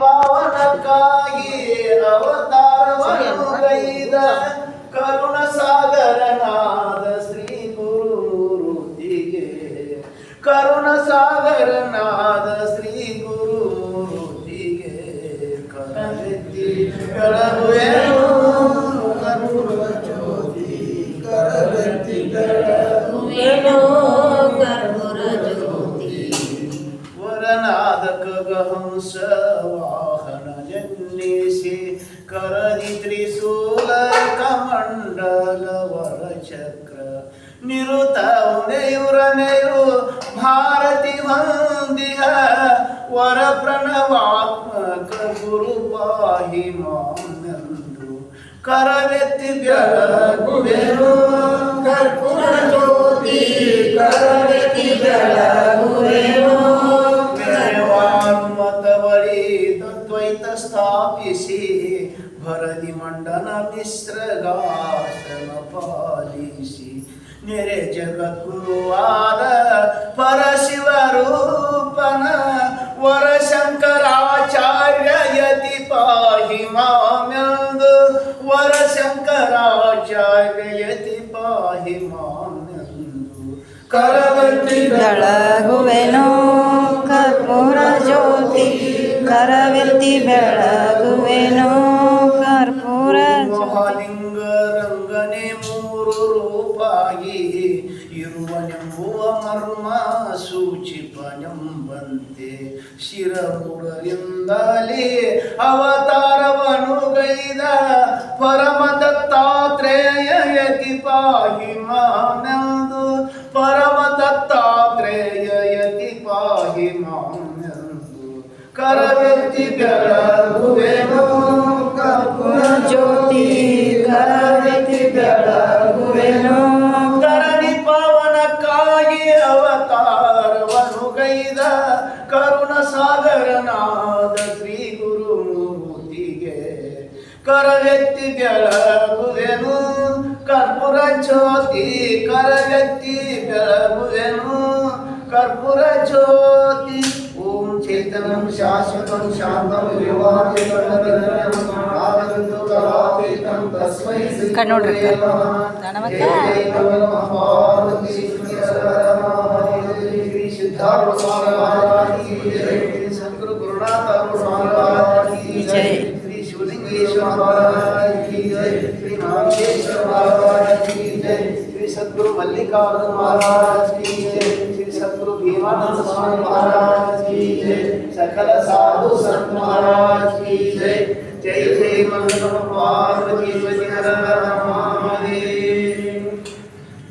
ಪಾವನಕ್ಕಾಗಿ ಅವತಾರವನ್ನು ಕೈದ ಕರುಣ ಸಾಗರನಾದ ಶ್ರೀ ಗುರುತಿಗೆ ಕರುಣ ಸಾಗರನಾದ ಶ್ರೀ ಗುರುತಿಗೆ ಕಳೆದಿ ಕಳವೆ ವಾಹನ ಜನ್ನಿಸಿ ಕರದಿ ತ್ರಿಸೂಲ ಕಮಂಡಲ ವರ ಚಕ್ರ ನಿರುತ ನೆಯುರನೆಯು ಭಾರತಿ ವಂದಿಹ ವರ ಪ್ರಣವಾತ್ಮಕ ಗುರು ಪಾಹಿ ಮಾನಂದು ಕರವೆತ್ತಿ ಬೆಳಗುವೆನು ಕರ್ಪೂರ वेदद्वैत स्थापिषे भरदि मंडन मिश्रगासन पालिषि निरे जगद्गुरुवार परशिवरूपन वर शंकराचार्य यदि पाहि माम्यंग वर शंकराचार्य यदि पाहि माम्यंग करवति दळगुवेनो कर्पूर ज्योति कर ಜ್ಯೋತಿ ಬೆಳಗುವೆನು ಕರ್ಪೂರ ಮಹಾಲಿಂಗ ರಂಗನೆ ಮೂರು ರೂಪಾಗಿ ಇರುವನೆಂಬುವ ಮರ್ಮ ಸೂಚಿಪನೆಂಬಂತೆ ಶಿರಮುರರಿಂದಲೇ ಅವತಾರವನು ಗೈದ ಪರಮ ದತ್ತಾತ್ರೇಯ ಯತಿ ಪಾಹಿ ಮಾನಂದು ಪರಮ ದತ್ತಾತ್ರೇಯ ಯತಿ ಪಾಹಿ ಮಾನಂದು ಕರವೆತ್ತಿ ಬೆಳಗುವೆನು ಕರ್ಪೂರ ಜ್ಯೋತಿ. ಕರವೆತ್ತಿ ಬೆಳಗುವೆನು ಧರಣಿ ಪಾವನಕ್ಕಾಗಿ ಅವತಾರವನು ಗೈದ ಕರುಣ ಸಾಗರನಾದ ಶ್ರೀ ಗುರುಮೂರ್ತಿಗೆ ಕರವೆತ್ತಿ ಬೆಳಗುವೆನು ಕರ್ಪೂರ ಜ್ಯೋತಿ. ಕರವೆತ್ತಿ ಬೆಳಗುವೆನು ಕರ್ಪೂರ ಜ್ಯೋತಿ. నిత్యనం శాశ్వతం శాంతం ఆనందకరాపేతం తస్మై శంకరు గురునాథ స్వామి శ్రీ శివలింగేశ్వర మహారాజ్ की जय श्री रामेश्वर महाराज की जय श्री सद्गुरु मल्लिकार्जुन महाराज की जय श्री सद्गुरु भीमानंद स्वामी महाराज सकल साधु संत महाराज की जय। जय जय मंगल पार्वती हर हर